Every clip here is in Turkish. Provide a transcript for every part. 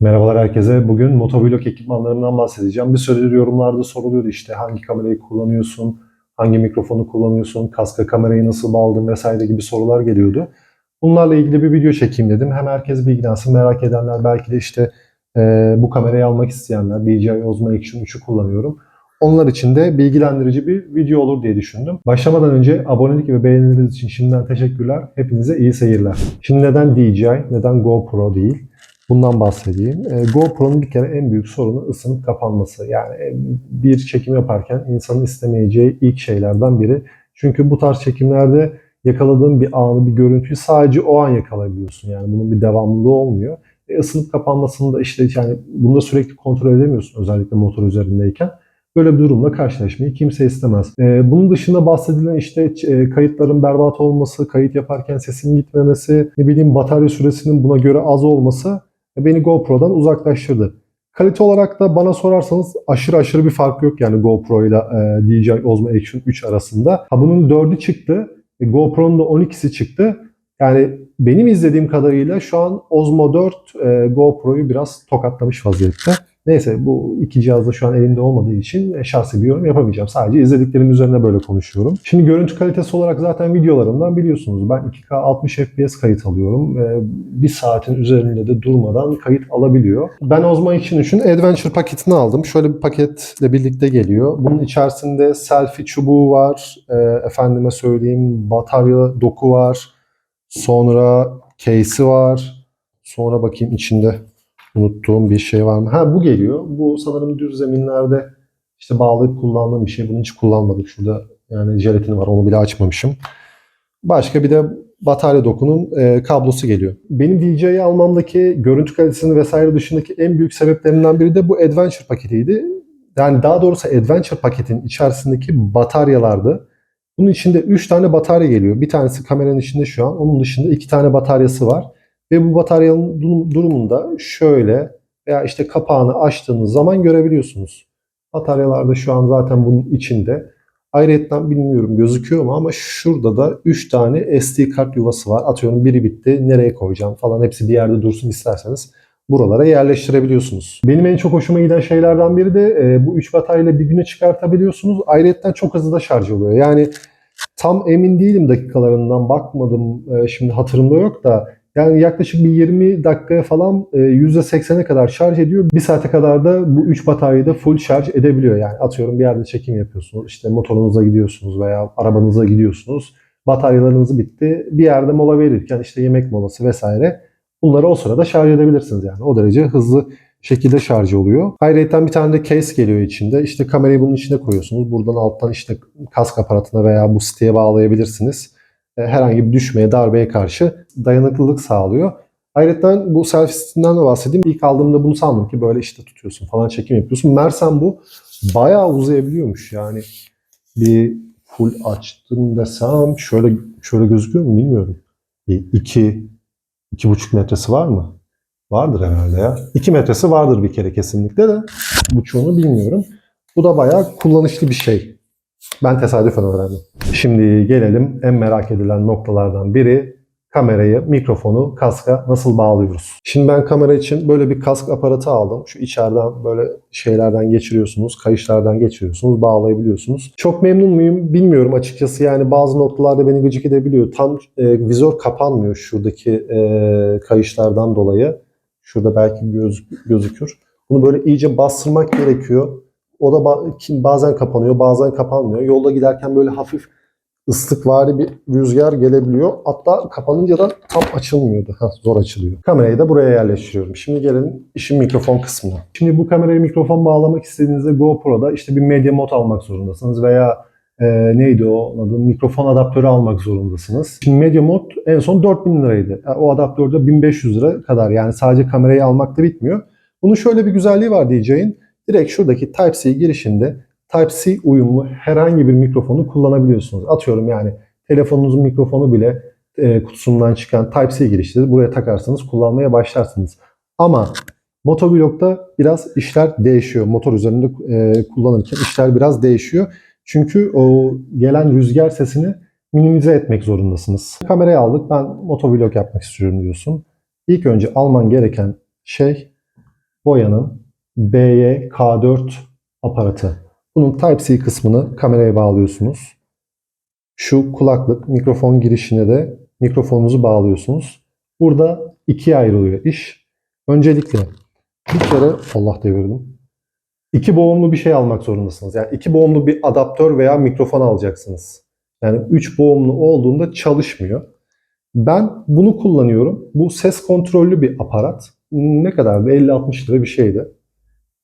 Merhabalar herkese. Bugün motovlog ekipmanlarından bahsedeceğim. Bir süredir yorumlarda soruluyordu işte hangi kamerayı kullanıyorsun, hangi mikrofonu kullanıyorsun, kaska kamerayı nasıl bağladın vesaire gibi sorular geliyordu. Bunlarla ilgili bir video çekeyim dedim. Hem herkes bilgilensin, merak edenler belki de işte e, bu kamerayı almak isteyenler, DJI Osmo Action 3'ü kullanıyorum. Onlar için de bilgilendirici bir video olur diye düşündüm. Başlamadan önce abonelik ve beğenileriniz için şimdiden teşekkürler. Hepinize iyi seyirler. Şimdi neden DJI, neden GoPro değil? Bundan bahsedeyim. E, GoPro'nun bir kere en büyük sorunu ısınıp kapanması. Yani e, bir çekim yaparken insanın istemeyeceği ilk şeylerden biri. Çünkü bu tarz çekimlerde yakaladığın bir anı, bir görüntüyü sadece o an yakalayabiliyorsun. Yani bunun bir devamlılığı olmuyor. E, ısınıp kapanmasını da işte yani bunu da sürekli kontrol edemiyorsun özellikle motor üzerindeyken. Böyle bir durumla karşılaşmayı kimse istemez. Ee, bunun dışında bahsedilen işte e, kayıtların berbat olması, kayıt yaparken sesin gitmemesi, ne bileyim batarya süresinin buna göre az olması beni GoPro'dan uzaklaştırdı. Kalite olarak da bana sorarsanız aşırı aşırı bir fark yok yani GoPro ile e, DJI Osmo Action 3 arasında. Ha bunun 4'ü çıktı, e, GoPro'nun da 12'si çıktı. Yani benim izlediğim kadarıyla şu an Osmo 4 e, GoPro'yu biraz tokatlamış vaziyette. Neyse bu iki cihaz da şu an elimde olmadığı için e, şahsi bir yorum yapamayacağım. Sadece izlediklerim üzerine böyle konuşuyorum. Şimdi görüntü kalitesi olarak zaten videolarımdan biliyorsunuz. Ben 2K 60 FPS kayıt alıyorum. bir saatin üzerinde de durmadan kayıt alabiliyor. Ben için için Adventure paketini aldım. Şöyle bir paketle birlikte geliyor. Bunun içerisinde selfie çubuğu var. E, efendime söyleyeyim batarya doku var. Sonra case'i var. Sonra bakayım içinde unuttuğum bir şey var mı? Ha bu geliyor. Bu sanırım düz zeminlerde işte bağlayıp kullandığım bir şey. Bunu hiç kullanmadım. Şurada yani jelatini var. Onu bile açmamışım. Başka bir de batarya dokunun e, kablosu geliyor. Benim DJI almamdaki görüntü kalitesini vesaire dışındaki en büyük sebeplerinden biri de bu Adventure paketiydi. Yani daha doğrusu Adventure paketin içerisindeki bataryalardı. Bunun içinde 3 tane batarya geliyor. Bir tanesi kameranın içinde şu an. Onun dışında 2 tane bataryası var. Ve bu bataryanın durum- durumunda şöyle veya işte kapağını açtığınız zaman görebiliyorsunuz. Bataryalar da şu an zaten bunun içinde. Ayrıca bilmiyorum gözüküyor mu ama şurada da 3 tane SD kart yuvası var. Atıyorum biri bitti nereye koyacağım falan hepsi bir yerde dursun isterseniz buralara yerleştirebiliyorsunuz. Benim en çok hoşuma giden şeylerden biri de e, bu 3 bataryayla bir güne çıkartabiliyorsunuz. Ayrıca çok hızlı da şarj oluyor. Yani tam emin değilim dakikalarından bakmadım e, şimdi hatırımda yok da yani yaklaşık bir 20 dakikaya falan e, %80'e kadar şarj ediyor. Bir saate kadar da bu 3 bataryayı da full şarj edebiliyor. Yani atıyorum bir yerde çekim yapıyorsunuz. işte motorunuza gidiyorsunuz veya arabanıza gidiyorsunuz. Bataryalarınız bitti. Bir yerde mola verirken işte yemek molası vesaire bunları o sırada şarj edebilirsiniz yani. O derece hızlı şekilde şarj oluyor. Ayrıca bir tane de case geliyor içinde. İşte kamerayı bunun içine koyuyorsunuz. Buradan alttan işte kask aparatına veya bu siteye bağlayabilirsiniz herhangi bir düşmeye, darbeye karşı dayanıklılık sağlıyor. Ayrıca bu selfie de bahsedeyim. İlk aldığımda bunu sandım ki böyle işte tutuyorsun falan çekim yapıyorsun. Mersem bu bayağı uzayabiliyormuş yani. Bir full açtım desem şöyle şöyle gözüküyor mu bilmiyorum. Bir iki, iki buçuk metresi var mı? Vardır herhalde ya. İki metresi vardır bir kere kesinlikle de. Buçuğunu bilmiyorum. Bu da bayağı kullanışlı bir şey. Ben tesadüfen öğrendim. Şimdi gelelim en merak edilen noktalardan biri kamerayı, mikrofonu kaska nasıl bağlıyoruz? Şimdi ben kamera için böyle bir kask aparatı aldım. Şu içeriden böyle şeylerden geçiriyorsunuz, kayışlardan geçiriyorsunuz, bağlayabiliyorsunuz. Çok memnun muyum bilmiyorum açıkçası. Yani bazı noktalarda beni gıcık edebiliyor. Tam e, vizör kapanmıyor şuradaki e, kayışlardan dolayı. Şurada belki göz, gözükür. Bunu böyle iyice bastırmak gerekiyor. O da kim- bazen kapanıyor, bazen kapanmıyor. Yolda giderken böyle hafif ıslıkvari bir rüzgar gelebiliyor. Hatta kapanınca da tam açılmıyordu. Ha, zor açılıyor. Kamerayı da buraya yerleştiriyorum. Şimdi gelelim işin mikrofon kısmına. Şimdi bu kameraya mikrofon bağlamak istediğinizde GoPro'da işte bir medya mod almak zorundasınız veya e, neydi o adı mikrofon adaptörü almak zorundasınız. Şimdi Media Mod en son 4000 liraydı. Yani o adaptör de 1500 lira kadar. Yani sadece kamerayı almakla bitmiyor. Bunun şöyle bir güzelliği var DJ'in. Direkt şuradaki Type-C girişinde Type-C uyumlu herhangi bir mikrofonu kullanabiliyorsunuz. Atıyorum yani telefonunuzun mikrofonu bile e, kutusundan çıkan Type-C girişidir. Buraya takarsanız kullanmaya başlarsınız. Ama motovlogda biraz işler değişiyor. Motor üzerinde e, kullanırken işler biraz değişiyor. Çünkü o gelen rüzgar sesini minimize etmek zorundasınız. Kamerayı aldık ben motovlog yapmak istiyorum diyorsun. İlk önce alman gereken şey Boya'nın BY-K4 aparatı. Bunun Type-C kısmını kameraya bağlıyorsunuz. Şu kulaklık mikrofon girişine de mikrofonunuzu bağlıyorsunuz. Burada ikiye ayrılıyor iş. Öncelikle bir kere Allah devirdim. İki boğumlu bir şey almak zorundasınız. Yani iki boğumlu bir adaptör veya mikrofon alacaksınız. Yani üç boğumlu olduğunda çalışmıyor. Ben bunu kullanıyorum. Bu ses kontrollü bir aparat. Ne kadardı? 50-60 lira bir şeydi.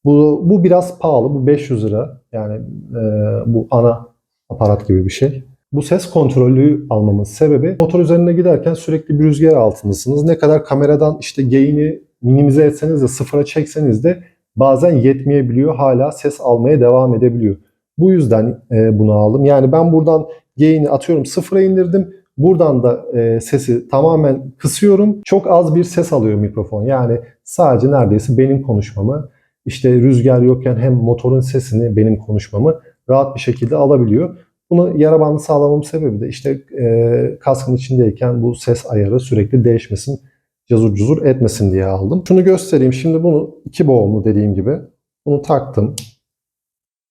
Bu, bu biraz pahalı. Bu 500 lira. Yani e, bu ana aparat gibi bir şey. Bu ses kontrollü almamın sebebi motor üzerine giderken sürekli bir rüzgar altındasınız. Ne kadar kameradan işte gain'i minimize etseniz de sıfıra çekseniz de bazen yetmeyebiliyor. Hala ses almaya devam edebiliyor. Bu yüzden e, bunu aldım. Yani ben buradan gain'i atıyorum sıfıra indirdim. Buradan da e, sesi tamamen kısıyorum. Çok az bir ses alıyor mikrofon. Yani sadece neredeyse benim konuşmamı işte rüzgar yokken hem motorun sesini benim konuşmamı rahat bir şekilde alabiliyor. Bunu yara bandı sağlamamın sebebi de işte e, kaskın içindeyken bu ses ayarı sürekli değişmesin, cazur cuzur etmesin diye aldım. Şunu göstereyim. Şimdi bunu iki boğumlu dediğim gibi. Bunu taktım.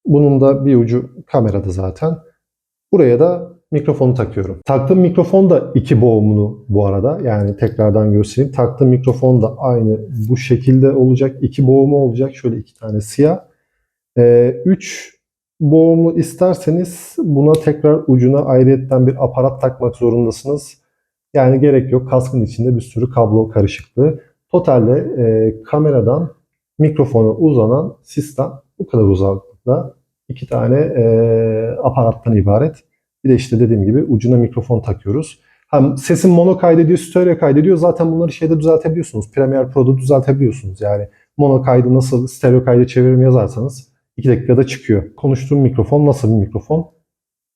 Bunun da bir ucu kamerada zaten. Buraya da mikrofonu takıyorum. Taktığım mikrofon da iki boğumlu bu arada. Yani tekrardan göstereyim. Taktığım mikrofon da aynı bu şekilde olacak. İki boğumu olacak. Şöyle iki tane siyah. Ee, üç boğumlu isterseniz buna tekrar ucuna ayrıyetten bir aparat takmak zorundasınız. Yani gerek yok. Kaskın içinde bir sürü kablo karışıklığı. Totalde e, kameradan mikrofona uzanan sistem bu kadar uzaklıkta iki tane e, aparattan ibaret. Bir de işte dediğim gibi ucuna mikrofon takıyoruz. Hem sesin mono kaydediyor, stereo kaydediyor. Zaten bunları şeyde düzeltebiliyorsunuz. Premiere Pro'da düzeltebiliyorsunuz. Yani mono kaydı nasıl stereo kaydı çevirim yazarsanız 2 dakikada çıkıyor. Konuştuğum mikrofon nasıl bir mikrofon?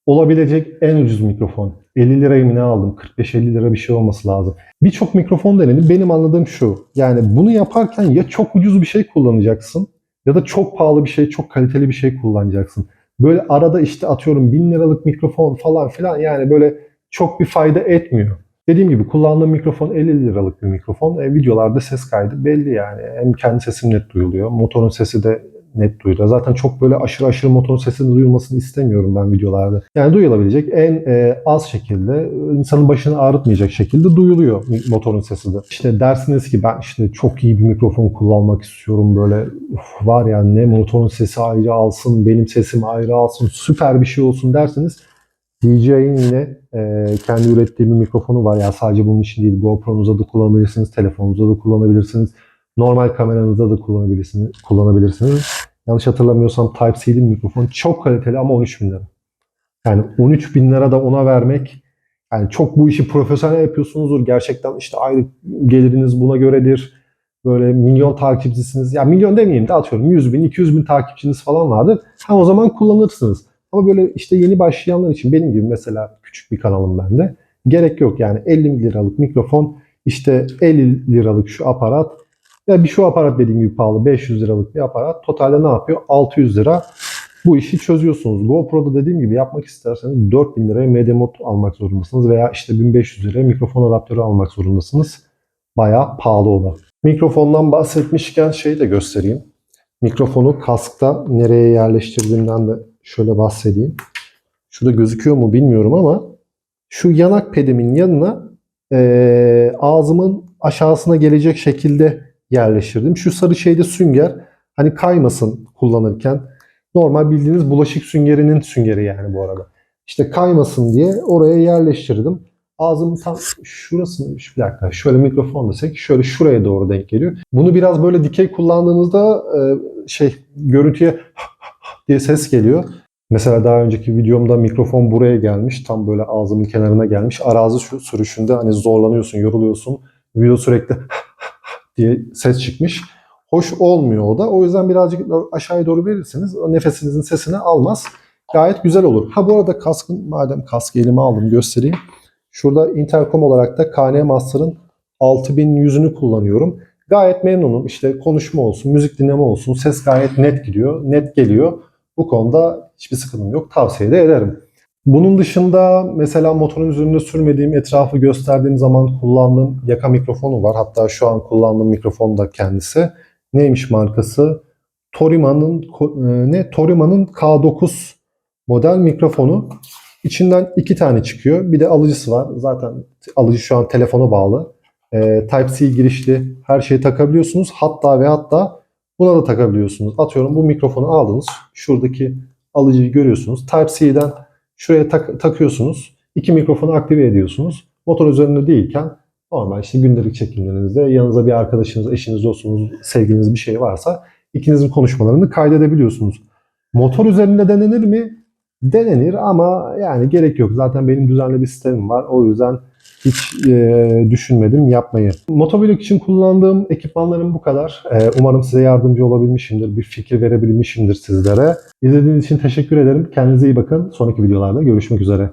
Olabilecek en ucuz mikrofon. 50 liraya mı ne aldım? 45-50 lira bir şey olması lazım. Birçok mikrofon denedim. Benim anladığım şu. Yani bunu yaparken ya çok ucuz bir şey kullanacaksın ya da çok pahalı bir şey, çok kaliteli bir şey kullanacaksın. Böyle arada işte atıyorum 1000 liralık mikrofon falan filan yani böyle çok bir fayda etmiyor. Dediğim gibi kullandığım mikrofon 50 liralık bir mikrofon. E, videolarda ses kaydı belli yani. Hem kendi sesim net duyuluyor. Motorun sesi de net duyuluyor. Zaten çok böyle aşırı aşırı motorun sesinin duyulmasını istemiyorum ben videolarda. Yani duyulabilecek en e, az şekilde insanın başını ağrıtmayacak şekilde duyuluyor motorun sesi de. İşte dersiniz ki ben işte çok iyi bir mikrofon kullanmak istiyorum böyle uf, var ya ne motorun sesi ayrı alsın benim sesim ayrı alsın süper bir şey olsun derseniz DJI'nin yine e, kendi ürettiği bir mikrofonu var. Ya sadece bunun için değil GoPro'nuza da kullanabilirsiniz, telefonunuza da kullanabilirsiniz. Normal kameranızda da kullanabilirsiniz. kullanabilirsiniz. Yanlış hatırlamıyorsam Type-C'li mikrofon çok kaliteli ama 13 bin lira. Yani 13 bin lira da ona vermek yani çok bu işi profesyonel yapıyorsunuzdur. Gerçekten işte aylık geliriniz buna göredir. Böyle milyon takipçisiniz. Ya milyon demeyeyim de atıyorum 100 bin, 200 bin takipçiniz falan vardır. Ha o zaman kullanırsınız. Ama böyle işte yeni başlayanlar için benim gibi mesela küçük bir kanalım bende. Gerek yok yani 50 liralık mikrofon, işte 50 liralık şu aparat, ya bir şu aparat dediğim gibi pahalı 500 liralık bir aparat. Totalde ne yapıyor? 600 lira. Bu işi çözüyorsunuz. GoPro'da dediğim gibi yapmak isterseniz 4000 liraya media mod almak zorundasınız veya işte 1500 liraya mikrofon adaptörü almak zorundasınız. Bayağı pahalı olan. Mikrofondan bahsetmişken şeyi de göstereyim. Mikrofonu kaskta nereye yerleştirdiğimden de şöyle bahsedeyim. Şurada gözüküyor mu bilmiyorum ama şu yanak pedimin yanına e, ağzımın aşağısına gelecek şekilde yerleştirdim. Şu sarı şeyde sünger hani kaymasın kullanırken. Normal bildiğiniz bulaşık süngerinin süngeri yani bu arada. İşte kaymasın diye oraya yerleştirdim. Ağzımın tam şurasını bir dakika şöyle mikrofon desek şöyle şuraya doğru denk geliyor. Bunu biraz böyle dikey kullandığınızda e, şey görüntüye diye ses geliyor. Mesela daha önceki videomda mikrofon buraya gelmiş. Tam böyle ağzımın kenarına gelmiş. Arazi sürüşünde hani zorlanıyorsun, yoruluyorsun. Video sürekli diye ses çıkmış. Hoş olmuyor o da. O yüzden birazcık aşağıya doğru verirseniz o nefesinizin sesini almaz. Gayet güzel olur. Ha bu arada kaskın madem kask elime aldım göstereyim. Şurada intercom olarak da KN Master'ın 6100'ünü kullanıyorum. Gayet memnunum. İşte konuşma olsun, müzik dinleme olsun. Ses gayet net gidiyor, net geliyor. Bu konuda hiçbir sıkıntım yok. Tavsiye de ederim. Bunun dışında mesela motorun üzerinde sürmediğim, etrafı gösterdiğim zaman kullandığım yaka mikrofonu var. Hatta şu an kullandığım mikrofon da kendisi. neymiş markası? Torima'nın e, ne? Torima'nın K9 model mikrofonu. İçinden iki tane çıkıyor. Bir de alıcısı var. Zaten alıcı şu an telefona bağlı. E, Type-C girişli her şeyi takabiliyorsunuz. Hatta ve hatta buna da takabiliyorsunuz. Atıyorum bu mikrofonu aldınız. Şuradaki alıcıyı görüyorsunuz. Type-C'den şuraya tak- takıyorsunuz. İki mikrofonu aktive ediyorsunuz. Motor üzerinde değilken normal işte gündelik çekimlerinizde yanınızda bir arkadaşınız, eşiniz, dostunuz, sevgiliniz bir şey varsa ikinizin konuşmalarını kaydedebiliyorsunuz. Motor üzerinde denenir mi? Denenir ama yani gerek yok. Zaten benim düzenli bir sistemim var. O yüzden hiç e, düşünmedim yapmayı. Motovlog için kullandığım ekipmanlarım bu kadar. E, umarım size yardımcı olabilmişimdir. Bir fikir verebilmişimdir sizlere. İzlediğiniz için teşekkür ederim. Kendinize iyi bakın. Sonraki videolarda görüşmek üzere.